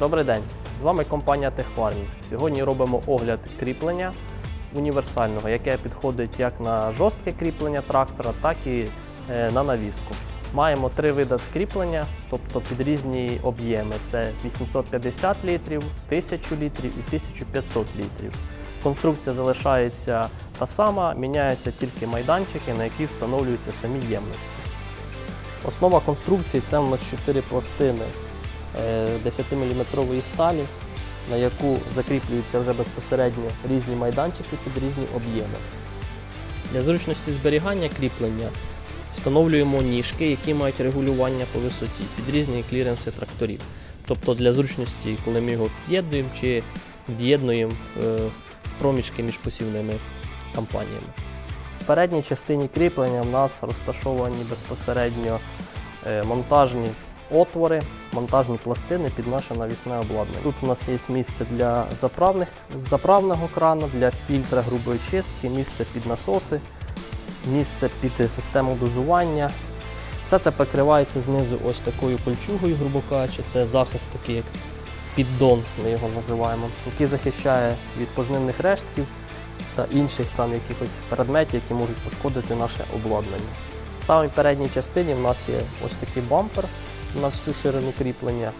Добрий день! З вами компанія Техфармінг. Сьогодні робимо огляд кріплення універсального, яке підходить як на жорстке кріплення трактора, так і е, на навіску. Маємо три види кріплення, тобто під різні об'єми: це 850 літрів, 1000 літрів і 1500 літрів. Конструкція залишається та сама, міняються тільки майданчики, на які встановлюються самі ємності. Основа конструкції це у нас 4 пластини 10-мм сталі, на яку закріплюються вже безпосередньо різні майданчики під різні об'єми. Для зручності зберігання кріплення встановлюємо ніжки, які мають регулювання по висоті під різні кліренси тракторів. Тобто для зручності, коли ми його під'єднуємо чи від'єднуємо е, в проміжки між посівними кампаніями. В передній частині кріплення в нас розташовані безпосередньо е, монтажні отвори, монтажні пластини під наше навісне обладнання. Тут у нас є місце для заправних, заправного крану, для фільтра грубої чистки, місце під насоси, місце під систему дозування. Все це прикривається знизу ось такою кольчугою, грубо кажучи, це захист такий як піддон, ми його називаємо, який захищає від пожнивних рештків та інших там якихось предметів, які можуть пошкодити наше обладнання. В самій передній частині в нас є ось такий бампер на всю ширину кріплення.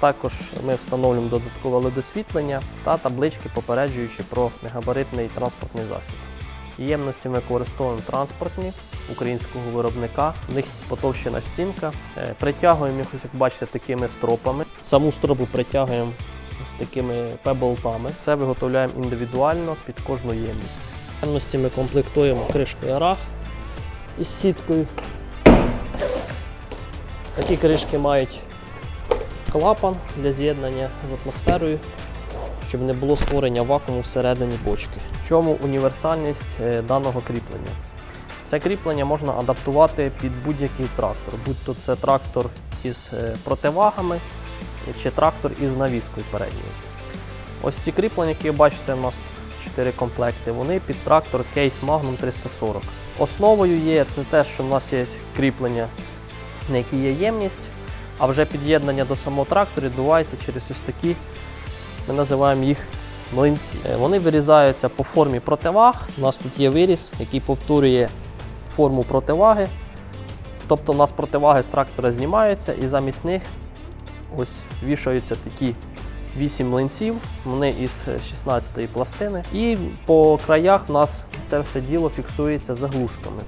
Також ми встановлюємо додаткове ледосвітлення та таблички, попереджуючи про негабаритний транспортний засіб. Ємності ми використовуємо транспортні українського виробника. В них потовщена стінка. Е, Притягуємо їх, як бачите, такими стропами. Саму стропу притягуємо з такими П-болтами. Все виготовляємо індивідуально під кожну ємність. Ємності ми комплектуємо кришкою рах із сіткою. Такі кришки мають клапан для з'єднання з атмосферою, щоб не було створення вакууму всередині бочки. В чому універсальність е, даного кріплення? Це кріплення можна адаптувати під будь-який трактор, будь-то це трактор із е, противагами чи трактор із навіскою передньою. Ось ці кріплення, які ви бачите, у нас 4 комплекти, вони під трактор Case Magnum 340. Основою є це те, що в нас є кріплення, на якій є ємність, а вже під'єднання до самого трактора відбувається через ось такі, ми називаємо їх млинці. Е, Вони вирізаються по формі противаг. У нас тут є виріз, який повторює форму противаги. Тобто у нас противаги з трактора знімаються і замість них ось вішаються такі 8 млинців, вони із 16-ї пластини. І по краях у нас це все діло фіксується заглушками.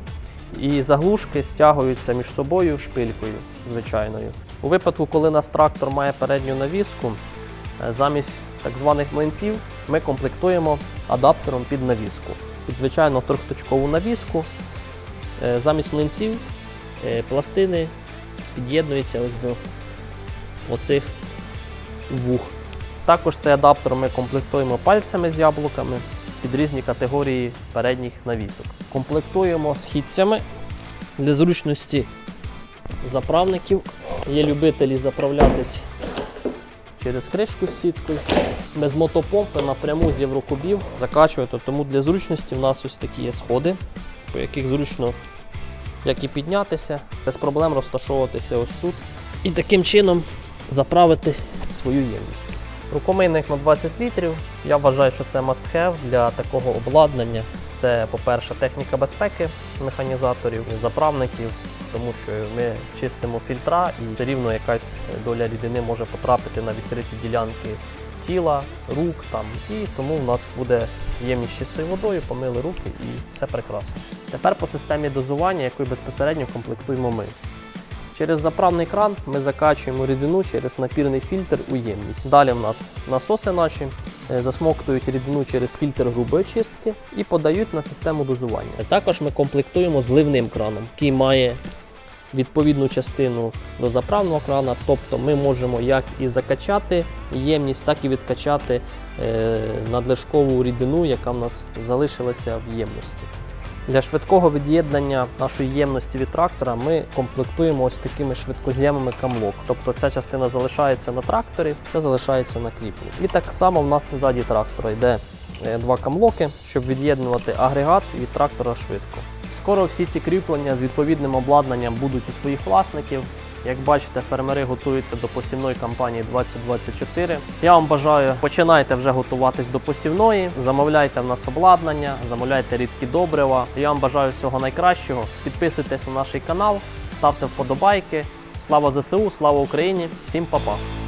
І заглушки стягуються між собою шпилькою звичайною. У випадку, коли у нас трактор має передню навіску, е, замість так званих млинців ми комплектуємо адаптером під навіску. Під звичайно трьохточкову навіску. Е, Замість млинців е, пластини під'єднуються ось до оцих вух. Також цей адаптер ми комплектуємо пальцями з яблуками під різні категорії передніх навісок. Комплектуємо східцями для зручності заправників. Є любителі заправлятись через кришку з сіткою. Без мотопомпи напряму з єврокубів закачувати. Тому для зручності в нас ось такі є сходи, по яких зручно як і піднятися, без проблем розташовуватися ось тут. І таким чином заправити свою ємність. Рукомийник на 20 літрів. Я вважаю, що це must have для такого обладнання. Це, по-перше, техніка безпеки механізаторів, заправників, тому що ми чистимо фільтра і все рівно якась доля рідини може потрапити на відкриті ділянки тіла, рук там. І тому в нас буде ємність чистою водою, помили руки і все прекрасно. Тепер по системі дозування, якою безпосередньо комплектуємо ми. Через заправний кран ми закачуємо рідину через напірний фільтр у ємність. Далі в нас насоси наші е, засмоктують рідину через фільтр грубої чистки і подають на систему дозування. Також ми комплектуємо зливним краном, який має відповідну частину до заправного крана, тобто ми можемо як і закачати ємність, так і відкачати е, надлишкову рідину, яка в нас залишилася в ємності. Для швидкого від'єднання нашої ємності від трактора ми комплектуємо ось такими швидкоз'ємами камлок. Тобто ця частина залишається на тракторі, це залишається на кліпі. І так само в нас ззаді трактора йде е, два камлоки, щоб від'єднувати агрегат від трактора швидко. Скоро всі ці кріплення з відповідним обладнанням будуть у своїх власників. Як бачите, фермери готуються до посівної кампанії 2024. Я вам бажаю, починайте вже готуватись до посівної, замовляйте в нас обладнання, замовляйте рідкі добрива. Я вам бажаю всього найкращого. Підписуйтесь на наш канал, ставте вподобайки. Слава ЗСУ, слава Україні! Всім па-па!